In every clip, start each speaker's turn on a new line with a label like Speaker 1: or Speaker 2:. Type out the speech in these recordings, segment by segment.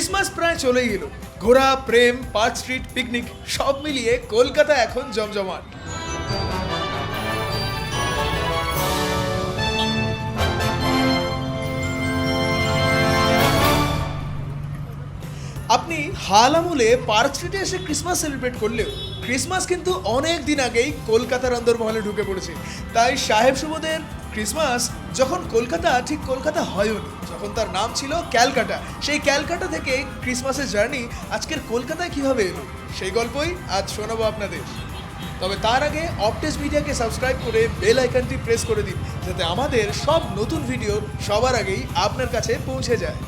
Speaker 1: Christmas প্রায় চলেই এলো। ঘোরা প্রেম, পার্ক স্ট্রিট, পিকনিক, সব মিলিয়ে কলকাতা এখন জমজমাট। আপনি হাল আমলে পার্ক স্ট্রিটে এসে ক্রিসমাস সেলিব্রেট করলেও, ক্রিসমাস কিন্তু অনেক দিন আগেই কলকাতার অন্দরমহলে ঢুকে পড়েছে। তাই সাহেব সুবোধের ক্রিসমাস যখন কলকাতা, ঠিক কলকাতা হয়নি যখন তার নাম ছিল ক্যালকাটা। সেই ক্যালকাটা থেকে ক্রিসমাসের জার্নি আজকের কলকাতায় কীভাবে এলো? সেই গল্পই আজ শোনাবো আপনাদের। তবে তার আগে অপটেস মিডিয়াকে সাবস্ক্রাইব করে বেল আইকনটি প্রেস করে দিন, যাতে আমাদের সব নতুন ভিডিও সবার আগেই আপনার কাছে পৌঁছে যায়।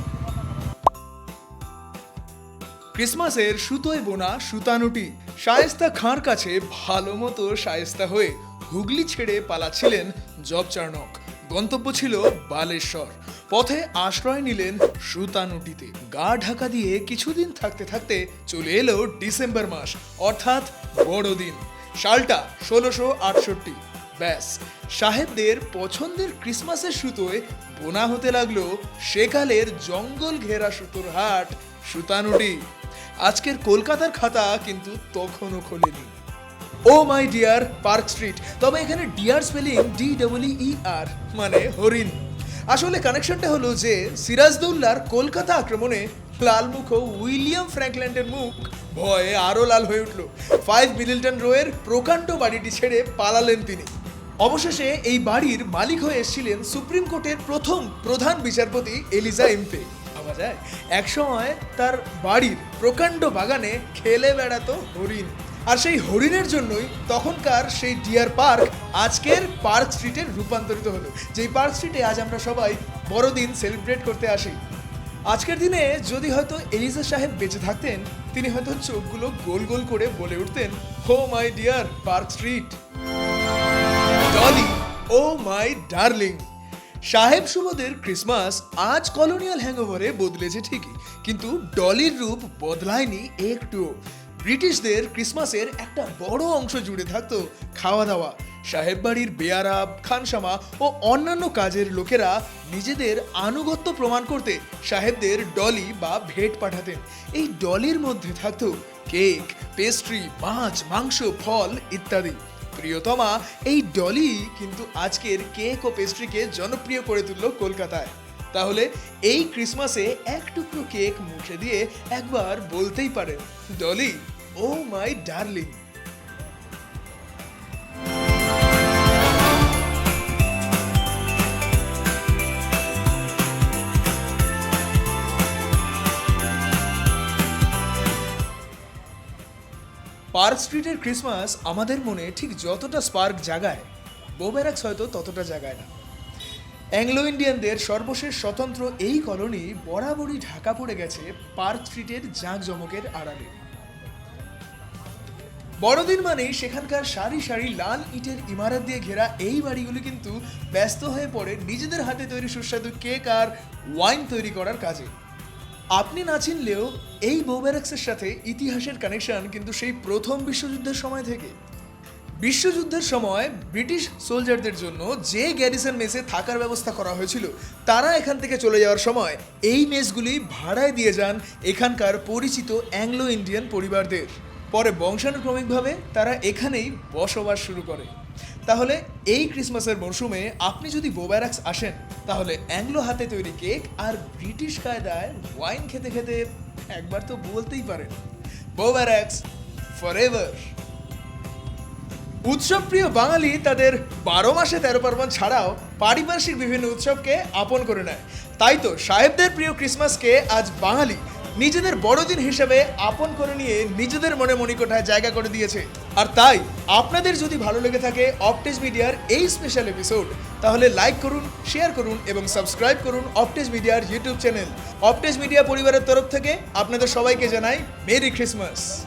Speaker 1: ক্রিসমাসের সুতোয় বোনা সুতানুটি, শায়েস্তা খাঁর কাছে ভালো মতো শায়েস্তা হয়ে হুগলি ছেড়ে পালাচ্ছিলেন জব চার্নক গন্তব্য ছিল বালেশ্বর। পথে আশ্রয় নিলেন সুতানুটিতে। গা ঢাকা দিয়ে কিছুদিন থাকতে থাকতে চলে এলো ডিসেম্বর মাস, অর্থাৎ বড়দিন। সালটা ষোলোশো আটষট্টি। ব্যাস, সাহেবদের পছন্দের ক্রিসমাসের সুতোয় বোনা হতে লাগল সেকালের জঙ্গল ঘেরা সুতোর হাট সুতানুটি। আজকের কলকাতার খাতা কিন্তু তখনও খোলেনি। Oh my dear park street. তবে এখানে dear spelling D double E R মানে হরিণ। আসলে কানেকশনটা হলো যে সিরাজদৌল্লার কলকাতা আক্রমণে লালমুখ উইলিয়াম ফ্র্যাঙ্কল্যান্ডের মুখ ভয়ে আরও লাল হয়ে উঠল। ফাইভ মিডলটন রোয়ের প্রকাণ্ড বাড়িটি ছেড়ে পালালেন তিনি। অবশেষে এই বাড়ির মালিক হয়ে এসেছিলেন সুপ্রিম কোর্টের প্রথম প্রধান বিচারপতি এলিজা এমপে। যায়, একসময় তার বাড়ির প্রকাণ্ড বাগানে খেলে বেড়াতো হরিণ। আর সেই হরিণের জন্যই তখনকার সেই ডিয়ার পার্ক আজকের পার্ক স্ট্রিটের রূপান্তরিত হলো। যেই পার্ক স্ট্রিটে আজ আমরা সবাই বড়দিন সেলিব্রেট করতে আসি। আজকের দিনে যদি হয়তো এলিজা সাহেব বেঁচে থাকতেন, তিনি হয়তো চোখগুলো গোল গোল করে বলে উঠতেন হো my dear Park Street Dolly oh my darling সাহেব সুবোধের ক্রিসমাস আজ কলোনিয়াল হ্যাংওভারে বদলেছে ঠিকই, কিন্তু ডলির রূপ বদলায়নি একটুও। ব্রিটিশদের ক্রিসমাসের একটা বড় অংশ জুড়ে থাকতো খাওয়া দাওয়া সাহেব বাড়ির বেয়ারাব, খানসামা ও অন্যান্য কাজের লোকেরা নিজেদের আনুগত্য প্রমাণ করতে সাহেবদের ডলি বা ভেট পাঠাতেন। এই ডলির মধ্যে থাকতো কেক, পেস্ট্রি, মাছ, মাংস, ফল ইত্যাদি। প্রিয়তমা এই ডলি কিন্তু আজকের কেক ও পেস্ট্রিকে জনপ্রিয় করে তুলল কলকাতায়। তাহলে এই ক্রিসমাসে এক টুকরো কেক মুখে দিয়ে একবার বলতেই পারেন, Dolly oh my darling. Park স্ট্রিটের ক্রিসমাস আমাদের মনে ঠিক যতটা স্পার্ক জাগায় বোবেরাক্স হয়তো ততটা জাগায় না। অ্যাংলো ইন্ডিয়ানদের সর্বশেষ স্বতন্ত্র এই কলোনি বরাবরই ঢাকা পড়ে গেছে পার্ক স্ট্রিটের জাঁকজমকের আড়ালে। বড়দিন মানেই সেখানকার সারি সারি লাল ইটের ইমারত দিয়ে ঘেরা এই বাড়িগুলি কিন্তু ব্যস্ত হয়ে পড়ে নিজেদের হাতে তৈরি সুস্বাদু কেক আর ওয়াইন তৈরি করার কাজে। আপনি না চিনলেও এই বোবেরাক্সের সাথে ইতিহাসের কানেকশন কিন্তু সেই প্রথম বিশ্বযুদ্ধের সময় থেকে। বিশ্বযুদ্ধের সময় ব্রিটিশ সোলজারদের জন্য যে গ্যারিসন মেসে থাকার ব্যবস্থা করা হয়েছিল, তারা এখান থেকে চলে যাওয়ার সময় এই মেসগুলি ভাড়ায় দিয়ে যান এখানকার পরিচিত অ্যাংলো ইন্ডিয়ান পরিবারদের। পরে বংশানুক্রমিকভাবে তারা এখানেই বসবাস শুরু করে। তাহলে এই ক্রিসমাসের মরশুমে আপনি যদি বোব্যারাক্স আসেন, তাহলে অ্যাংলো হাতে তৈরি কেক আর ব্রিটিশ কায়দায় ওয়াইন খেতে খেতে একবার তো বলতেই পারেন। বোব্যারাক্স ফর এভার উৎসবপ্রিয় বাঙালি তাদের বারো মাসে তেরো পার্বণ ছাড়াও পারিপার্শ্বিক বিভিন্ন উৎসবকে আপন করে নেয়। তাই তো সাহেবদের প্রিয় ক্রিসমাসকে আজ বাঙালি নিজেদের বড়দিন হিসেবে আপন করে নিয়ে নিজেদের মনে মণিকোঠায় জায়গা করে দিয়েছে। আর তাই, আপনাদের যদি ভালো লেগে থাকে অপটেজ মিডিয়ার এই স্পেশাল এপিসোড তাহলে লাইক করুন শেয়ার করুন এবং সাবস্ক্রাইব করুন অপটেজ মিডিয়ার ইউটিউব চ্যানেল অপটেজ মিডিয়া পরিবারের তরফ থেকে আপনাদের সবাইকে জানাই মেরি ক্রিসমাস